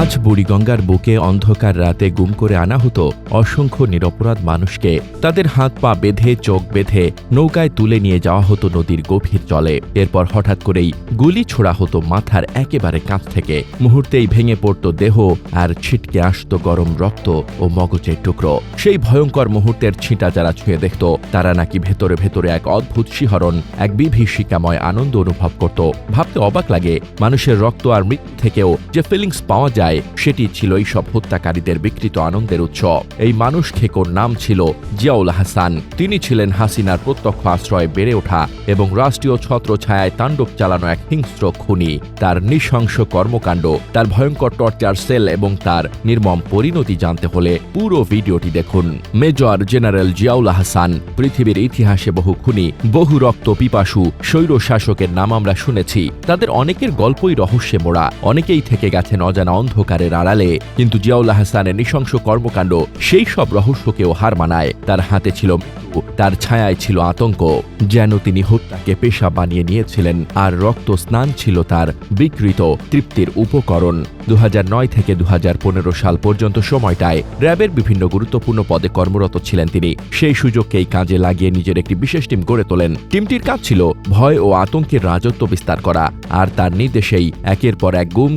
আজ বুড়িগঙ্গার বুকে অন্ধকার রাতে গুম করে আনা হতো অসংখ্য নিরপরাধ মানুষকে। তাদের হাত পা বেঁধে, চোখ বেঁধে নৌকায় তুলে নিয়ে যাওয়া হতো নদীর গভীর জলে। এরপর হঠাৎ করেই গুলি ছোড়া হতো মাথার একেবারে কাছ থেকে। মুহূর্তেই ভেঙে পড়ত দেহ আর ছিটকে আসতো গরম রক্ত ও মগজের টুকরো। সেই ভয়ঙ্কর মুহূর্তের ছিটা যারা ছুঁয়ে দেখত, তারা নাকি ভেতরে ভেতরে এক অদ্ভুত শিহরণ, এক বিভীষিকাময় আনন্দ অনুভব করত। ভাবতে অবাক লাগে, মানুষের রক্ত আর মৃত্যু থেকেও যে ফিলিংস পাওয়া যায় সেটি ছিল এই সব হত্যাকারীদের বিকৃত আনন্দের উৎস। এই মানুষ খেকোর নাম ছিল জিয়াউল হাসান। তিনি ছিলেন হাসিনার প্রত্যক্ষ আশ্রয়ে বেড়ে ওঠা এবং রাষ্ট্রীয় ছত্র ছায়ায় তাণ্ডব চালানো এক হিংস্র খুনি। তার নৃশংস কর্মকাণ্ড, তার ভয়ঙ্কর টর্চার সেল এবং তার নির্মম পরিণতি জানতে হলে পুরো ভিডিওটি দেখুন। মেজর জেনারেল জিয়াউল হাসান, পৃথিবীর ইতিহাসে বহু খুনি, বহু রক্ত পিপাসু, স্বৈর শাসকের নাম আমরা শুনেছি। তাদের অনেকের গল্পই রহস্যে মোড়া অনেকেই থেকে গেছেন অজানা অন্ধকারের আড়ালে, কিন্তু জিয়াউল্লাহ হাসানের নৃশংস কর্মকাণ্ড সেই সব রহস্যকেও হার মানায়। তার হাতে ছিল তার ছায়ায় ছিল আতঙ্ক, যেন তিনি হত্যাকে পেশা বানিয়ে নিয়েছিলেন আর রক্ত স্নান ছিল তার বিকৃত তৃপ্তির উপকরণ। দু হাজার নয় থেকে দু হাজার পনেরো সাল পর্যন্ত সময়টায় র্যাবের বিভিন্ন গুরুত্বপূর্ণ পদে কর্মরত ছিলেন তিনি। সেই সুযোগকেই কাজে লাগিয়ে নিজের একটি বিশেষ টিম গড়ে তোলেন। টিমটির কাজ ছিল ভয় ও আতঙ্কের রাজত্ব বিস্তার করা আর তার নির্দেশেই একের পর এক গুম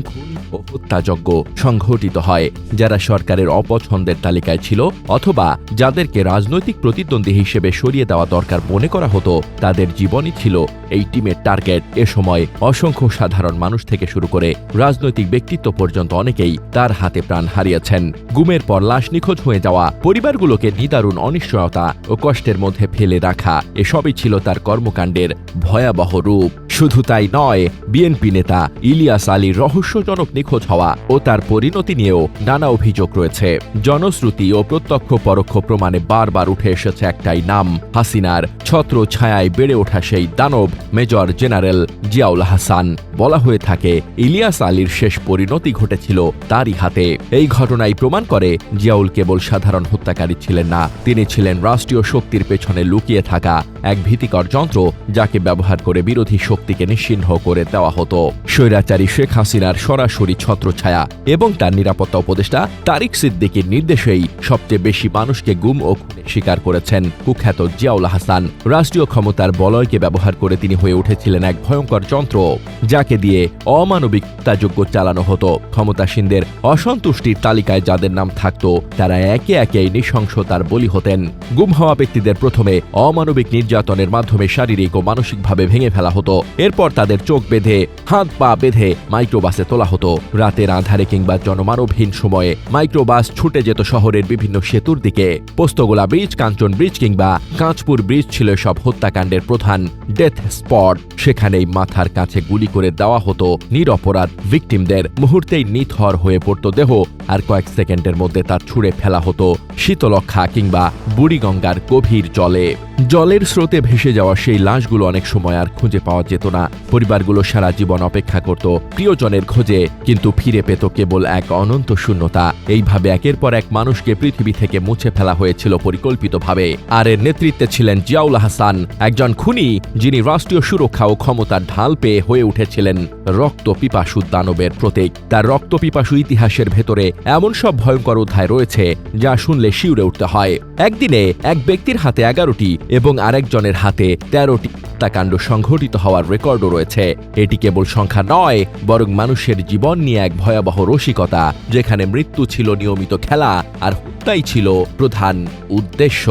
ও হত্যাযজ্ঞ সংঘটিত হয়, যারা সরকারের অপছন্দের তালিকায় ছিল অথবা যাদেরকে রাজনৈতিক প্রতিদ্বন্দ্বী হিসেবে সরিয়ে দেওয়া দরকার মনে করা হতো, তাদের জীবনই ছিল এই টিমের টার্গেট। এ সময় অসংখ্য সাধারণ মানুষ থেকে শুরু করে রাজনৈতিক ব্যক্তিত্ব পর্যন্ত অনেকেই তার হাতে প্রাণ হারিয়েছেন। গুমের পর লাশ নিখোঁজ হয়ে যাওয়া, পরিবারগুলোকে নিদারুণ অনিশ্চয়তা ও কষ্টের মধ্যে ফেলে রাখা, এসবই ছিল তার কর্মকাণ্ডের ভয়াবহ রূপ। শুধু তাই নয়, বিএনপি নেতা ইলিয়াস আলীর রহস্যজনক নিখোঁজ হওয়া ও তার পরিণতি নিয়েও নানা অভিযোগ রয়েছে। জনশ্রুতি ও প্রত্যক্ষ পরোক্ষ প্রমাণে বারবার উঠে এসেছে একটাই নাম হাসিনার ছত্র ছায়ায় বেড়ে ওঠা সেই দানব মেজর জেনারেল জিয়াউল হাসান। বলা হয়ে থাকে, ইলিয়াস আলীর শেষ পরিণতি ঘটেছিল তারই হাতে। এই ঘটনাই প্রমাণ করে জিয়াউল কেবল সাধারণ হত্যাকারী ছিলেন না, তিনি ছিলেন রাষ্ট্রীয় শক্তির পেছনে লুকিয়ে থাকা এক ভীতিকর যন্ত্র যাকে ব্যবহার করে বিরোধী শক্তিকে নিশ্চিহ্ন করে দেওয়া হতো। স্বৈরাচারী শেখ হাসিনার সরাসরি ছত্রছায়া এবং তার নিরাপত্তা উপদেষ্টা তারিক সিদ্দিকীর নির্দেশেই সবচেয়ে বেশি মানুষকে গুম ও খুনের শিকার করেছেন। কুখ্যাত জিয়াউল হাসান। রাষ্ট্রীয় ক্ষমতার বলয়কে ব্যবহার করে তিনি হয়ে উঠেছিলেন এক ভয়ঙ্কর যন্ত্র, যাকে দিয়ে অমানবিক হত্যাযজ্ঞ চালানো হতো। ক্ষমতাসীনদের অসন্তুষ্টির তালিকায় যাদের নাম থাকত, তারা একে একে নৃশংসতার বলি হতেন। গুম হওয়া ব্যক্তিদের প্রথমে অমানবিক নির্যাতনের মাধ্যমে শারীরিক ও মানসিকভাবে ভেঙে ফেলা হতো। এরপর তাদের চোখ বেঁধে, হাত পা বেঁধে মাইক্রোবাসে তোলা হতো। রাতের আধারে কিংবা জনমানবহীন সময়ে মাইক্রোবাস ছুটে যেত শহরের বিভিন্ন সেতুর দিকে। পোস্তগোলা ব্রিজ, কাঞ্চন ব্রিজ কিংবা কাঁচপুর ব্রিজ ছিল সব হত্যাকাণ্ডের প্রধান ডেথ স্পট সেখানেই মাথার কাছে গুলি করে দেওয়া হতো নিরপরাধ ভিকটিমদের মুহূর্তেই নিথর হয়ে পড়তো দেহ আর কয়েক সেকেন্ডের মধ্যে তার ছুঁড়ে ফেলা হতো শীতলক্ষা কিংবা বুড়িগঙ্গার গভীর জলে। জলের স্রোতে ভেসে যাওয়া সেই লাশগুলো অনেক সময় আর খুঁজে পাওয়া যেত না। পরিবারগুলো সারা জীবন অপেক্ষা করত প্রিয়জনের খোঁজে, কিন্তু ফিরে পেত কেবল এক অনন্ত শূন্যতা। এইভাবে একের পর এক মানুষকে পৃথিবী থেকে মুছে ফেলা হয়েছিল পরিকল্পিতভাবে। আর এর নেতৃত্বে ছিলেন জিয়াউল হাসান, একজন খুনি যিনি রাষ্ট্রীয় সুরক্ষা ও ক্ষমতার ঢাল পেয়ে হয়ে উঠেছিলেন রক্ত পিপাসু দানবের প্রতীক। তার রক্ত পিপাসু ইতিহাসের ভেতরে এমন সব ভয়ঙ্কর অধ্যায় রয়েছে যা শুনলে শিউরে উঠতে হয়। একদিনে এক ব্যক্তির হাতে এগারোটি এবং আরেকজনের হাতে তেরোটি হত্যাকাণ্ড সংঘটিত হওয়ার রেকর্ডও রয়েছে। এটি কেবল সংখ্যা নয়, বরং মানুষের জীবন নিয়ে এক ভয়াবহ রসিকতা, যেখানে মৃত্যু ছিল নিয়মিত খেলা আর হত্যাই ছিল প্রধান উদ্দেশ্য।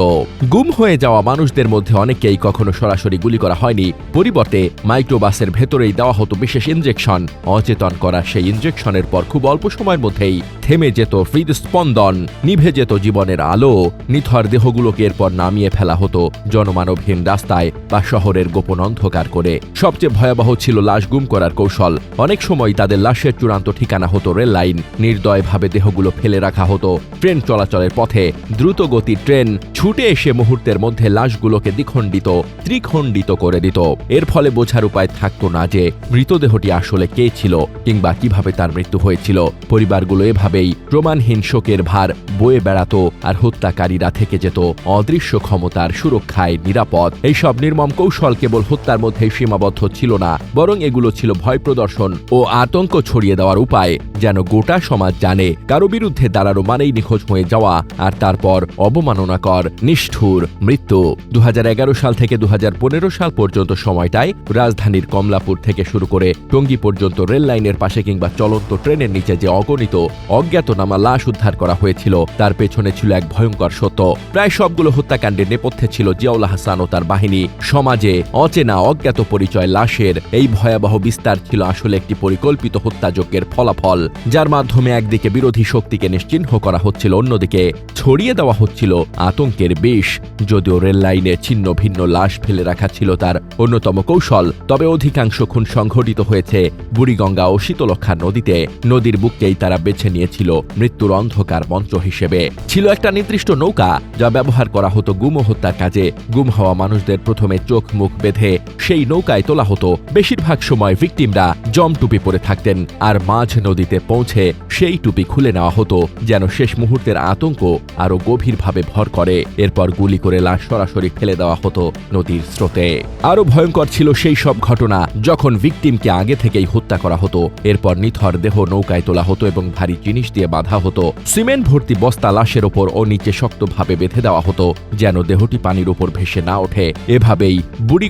গুম হয়ে যাওয়া মানুষদের মধ্যে অনেকেই কখনো সরাসরি গুলি করা হয়নি। পরিবর্তে মাইক্রোবাসের ভেতরেই দেওয়া হতো বিশেষ ইনজেকশন। অচেতন করা সেই ইনজেকশনের পর খুব অল্প সময়ের মধ্যেই থেমে যেত হৃদস্পন্দন, নিভে যেত জীবনের আলো, নিথর দেহগুলোকে এরপর নামিয়ে ফেলা হতো। জনমানবহীন রাস্তায় বা শহরের গোপন অন্ধকার করে। সবচেয়ে ভয়াবহ ছিল লাশ গুম করার কৌশল। অনেক সময় তাদের লাশের চূড়ান্ত ঠিকানা হতো রেল লাইন। নির্দয়ভাবে দেহগুলো ফেলে রাখা হতো। ট্রেন চলাচলের পথে দ্রুত গতি ট্রেন ছুটে এসে মুহূর্তের মধ্যে লাশগুলোকে দ্বিখণ্ডিত, ত্রিখণ্ডিত করে দিত। এর ফলে বোঝার উপায় থাকতো না যে, মৃতদেহটি আসলে কে ছিল কিংবা কীভাবে তার মৃত্যু হয়েছিল। পরিবারগুলো এভাবেই প্রমাণহীন শোকের ভার বয়ে বেড়াতো আর হত্যাকারীরা থেকে যেত। অদৃশ্য ক্ষমতার সুরক্ষায় নিরাপদ। এইসব নির্মম কৌশল কেবল হত্যার মধ্যে সীমাবদ্ধ ছিল না, বরং এগুলো ছিল ভয় প্রদর্শন ও আতঙ্ক ছড়িয়ে দেওয়ার উপায় যেন গোটা সমাজ জানে। কারও বিরুদ্ধে দাঁড়ানো মানেই নিখোঁজ হয়ে যাওয়া আর তারপর অবমাননাকর, নিষ্ঠুর মৃত্যু। দু হাজার এগারো সাল থেকে দু হাজার পনেরো সাল পর্যন্ত সময়টায় রাজধানীর কমলাপুর থেকে শুরু করে টঙ্গী পর্যন্ত রেল লাইনের পাশে কিংবা চলন্ত ট্রেনের নিচে যে অগণিত অজ্ঞাতনামা লাশ উদ্ধার করা হয়েছিল, তার পেছনে ছিল এক ভয়ঙ্কর সত্য। প্রায় সবগুলো হত্যাকাণ্ডের নেপথ্যে ছিল জিয়াউল হাসান ও তার বাহিনী। সমাজে অচেনা, অজ্ঞাত পরিচয় লাশের। এই ভয়াবহ বিস্তার ছিল আসলে একটি পরিকল্পিত হত্যাযজ্ঞের ফলাফল, যার মাধ্যমে একদিকে বিরোধী শক্তিকে নিশ্চিহ্ন করা হচ্ছিল, অন্যদিকে ছড়িয়ে দেওয়া হচ্ছিল আতঙ্কের বিষ। যদিও রেল লাইনে ছিন্ন ভিন্ন লাশ ফেলে রাখা ছিল তার অন্যতম কৌশল, তবে অধিকাংশ খুন সংঘটিত হয়েছে বুড়িগঙ্গা ও শীতলক্ষা নদীতে। নদীর বুককেই তারা বেছে নিয়েছিল মৃত্যুর অন্ধকার মঞ্চ হিসেবে। ছিল একটা নির্দিষ্ট নৌকা, যা ব্যবহার করা হতো গুম হত্যার কাজে। গুম হওয়া মানুষদের প্রথমে চোখ, মুখ বেঁধে সেই নৌকায় তোলা হতো। বেশিরভাগ সময় ভিকটিমরা জম টুপি পরে থাকতেন আর মাঝ নদীতে পৌঁছে সেই টুপি খুলে নেওয়া হতো, যেন শেষ মুহূর্তের আতঙ্ক আরও গভীরভাবে ভর করে। এরপর গুলি করে লাশ সরাসরি ফেলে দেওয়া হতো নদীর স্রোতে। আরও ভয়ঙ্কর ছিল সেই সব ঘটনা যখন ভিকটিমকে আগে থেকেই হত্যা করা হতো। এরপর নিথর দেহ নৌকায় তোলা হতো এবং ভারী জিনিস দিয়ে বাঁধা হতো। সিমেন্ট ভর্তি বস্তা লাশের ওপর ও নিচে শক্তভাবে বেঁধে দেওয়া হতো, যেন দেহটি পানির উপর ভেসে না ওঠে। এভাবেই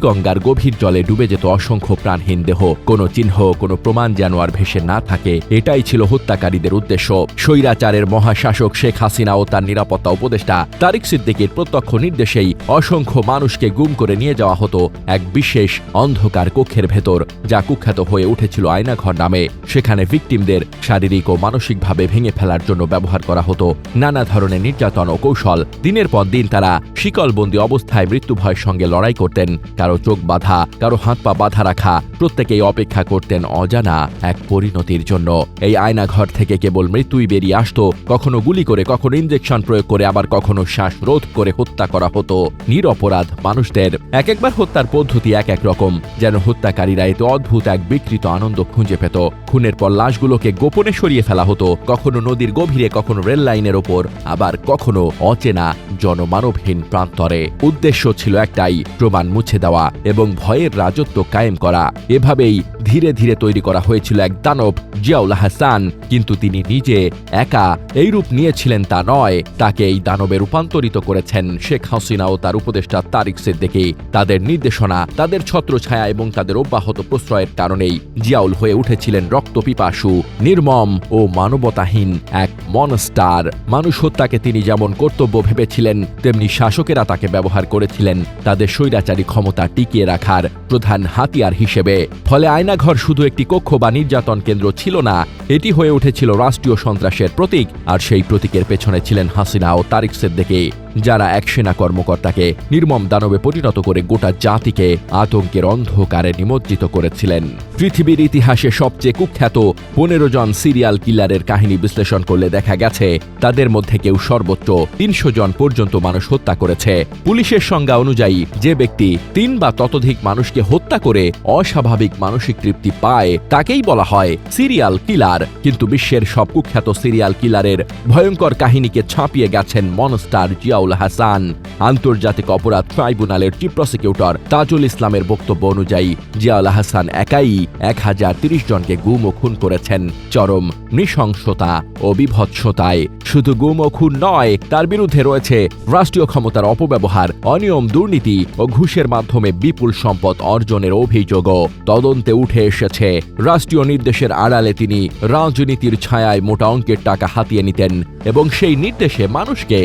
বুড়িগঙ্গার গভীর জলে ডুবে যেত অসংখ্য প্রাণহীন দেহ। কোনো চিহ্ন, কোনো প্রমাণ যেন আর ভেসে না থাকে। এটাই ছিল হত্যাকারীদের উদ্দেশ্য। স্বৈরাচারের মহাশাসক শেখ হাসিনা ও তার নিরাপত্তা উপদেষ্টা তারিক সিদ্দিকির প্রত্যক্ষ নির্দেশেই অসংখ্য মানুষকে গুম করে নিয়ে যাওয়া হতো এক বিশেষ অন্ধকার কক্ষের ভেতর, যা কুখ্যাত হয়ে উঠেছিল আয়নাঘর নামে। সেখানে ভিকটিমদের শারীরিক ও মানসিকভাবে ভেঙে ফেলার জন্য ব্যবহার করা হতো। নানা ধরনের নির্যাতন ও কৌশল। দিনের পর দিন তারা শিকলবন্দি অবস্থায় মৃত্যুভয়ের সঙ্গে লড়াই করতেন। কারও চোখ বাঁধা, কারও হাত পা বাঁধা রাখা, প্রত্যেকেই অপেক্ষা করতেন অজানা এক পরিণতির জন্য। এই আয়নাঘর থেকে কেবল মৃত্যুই বেরিয়ে আসতো, কখনো গুলি করে, কখনো ইঞ্জেকশন প্রয়োগ করে, আবার কখনো শ্বাসরোধ করে হত্যা করা হতো। নিরপরাধ মানুষদের এক একবার হত্যার পদ্ধতি এক এক রকম, যেন হত্যাকারীরা এতে অদ্ভুত এক বিকৃত আনন্দ খুঁজে পেত। খুনের পর লাশগুলোকে গোপনে সরিয়ে ফেলা হতো, কখনো নদীর গভীরে, কখনো রেল লাইনের ওপর, আবার কখনো অচেনা জনমানবহীন প্রান্তরে। উদ্দেশ্য ছিল একটাই, প্রমাণ মুছে দেওয়া। এবং ভয়ের রাজত্ব কায়েম করা। এভাবেই ধীরে ধীরে তৈরি করা হয়েছিল এক দানব, জিয়াউল হাসান। কিন্তু তিনি নিজে একা এই রূপ নিয়েছিলেন তা নয়। তাকে এই দানবে রূপান্তরিত করেছেন শেখ হাসিনা ও তার উপদেষ্টা তারিক সিদ্দিকী। তাদের নির্দেশনা, তাদের ছত্রছায়া এবং তাদের অব্যাহত প্রশ্রয়ের কারণেই জিয়াউল হয়ে উঠেছিলেন রক্তপিপাসু, নির্মম ও মানবতাহীন এক মনস্টার। মানুষ হত্যাকে তিনি যেমন কর্তব্য ভেবেছিলেন, তেমনি শাসকেরা তাকে ব্যবহার করেছিলেন। তাদের স্বৈরাচারী ক্ষমতা টিকিয়ে রাখার প্রধান হাতিয়ার হিসেবে। ফলে আয়নাঘর শুধু একটি কক্ষ বা নির্যাতন কেন্দ্র ছিল না, এটি হয়ে উঠেছিল রাষ্ট্রীয় সন্ত্রাসের প্রতীক, আর সেই প্রতীকের পেছনে ছিলেন হাসিনা ও তারিক সিদ্দিকী। যারা এক সেনা কর্মকর্তাকে নির্মম দানবে পরিণত করে গোটা জাতিকে আতঙ্কের অন্ধকারে নিমজ্জিত করেছিলেন। পৃথিবীর ইতিহাসে সবচেয়ে কুখ্যাত পনেরো জন সিরিয়াল কিলারের কাহিনী বিশ্লেষণ করলে দেখা গেছে, তাদের মধ্যে কেউ সর্বোচ্চ তিনশো জন পর্যন্ত মানুষ হত্যা করেছে। পুলিশের সংজ্ঞা অনুযায়ী, যে ব্যক্তি তিন বা ততোধিক মানুষকে হত্যা করে অস্বাভাবিক মানসিক তৃপ্তি পায়, তাকেই বলা হয় সিরিয়াল কিলার। কিন্তু বিশ্বের সব কুখ্যাত সিরিয়াল কিলারের ভয়ঙ্কর কাহিনীকে ছাপিয়ে গেছেন মনস্টার জিয়াউল হাসান। আন্তর্জাতিক অপরাধ ট্রাইব্যুনালের চিফ প্রসিকিউটর তাজুল ইসলামের বক্তব্য অনুযায়ী জিয়াউল হাসান একাই এক হাজার তিরিশ জনকে গুম ও খুন করেছেন। চরম নৃশংসতা ও বিভৎসতায় শুধু গুম ও খুন নয়, তার বিরুদ্ধে রয়েছে রাষ্ট্রীয় ক্ষমতার অপব্যবহার, অনিয়ম, দুর্নীতি ও ঘুষের মাধ্যমে বিপুল সম্পদ অর্জনের অভিযোগও তদন্তে উঠে এসেছে। রাষ্ট্রীয় নির্দেশের আড়ালে তিনি রাজনীতির ছায়ায় মোটা অঙ্কের টাকা হাতিয়ে নিতেন এবং সেই নির্দেশে মানুষকে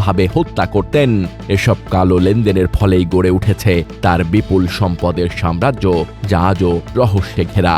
নির্মমভাবে হত্যা করতেন। এসব কালো লেনদেনের ফলেই গড়ে উঠেছে তার বিপুল সম্পদের সাম্রাজ্য যা আজও রহস্যে ঘেরা।